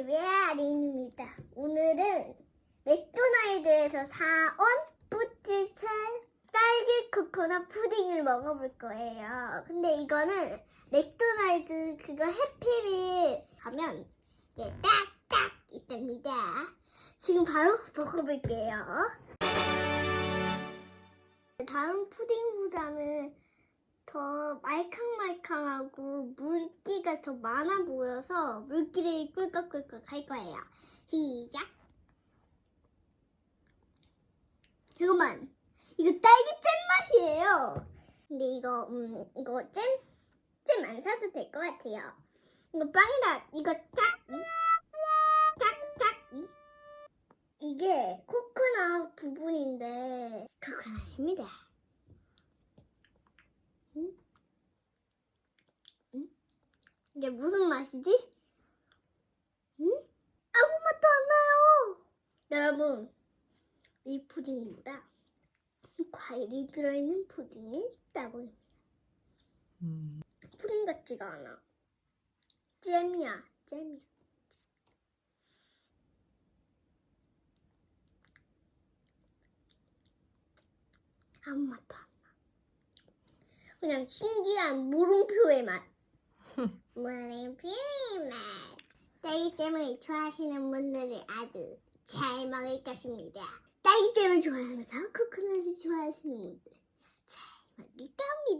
TV의 아린입니다. 오늘은 맥도날드에서 사온 뿌질철 딸기 코코넛 푸딩을 먹어볼 거예요. 근데 이거는 맥도날드 그거 해피밀 가면 이게 딱딱 있답니다. 지금 바로 먹어볼게요. 다른 푸딩보다는 더 말캉말캉하고 물기가 더 많아 보여서 물기를 꿀꺽꿀꺽 할 거예요. 시작. 잠깐만, 이거 딸기 잼 맛이에요. 근데 이거 음 이거 잼? 잼 안 사도 될 것 같아요. 이거 빵이다. 이거 짝, 짝짝. 이게 코코넛 부분인데 코코넛입니다. 응? 응? 이게 무슨 맛이지? 응? 아무 맛도 안 나요. 여러분, 이 푸딩보다 과일이 들어있는 푸딩이 따보입니다. 음, 푸딩 같지가 않아. 잼이야, 잼이야. 아무 맛도 안 나. 그냥 신기한 물음표의 맛. 물음표의 맛. 딸기잼을 좋아하시는 분들은 아주 잘 먹을 것입니다. 딸기잼을 좋아하면서 코코넛을 좋아하시는 분들 잘 먹을 겁니다.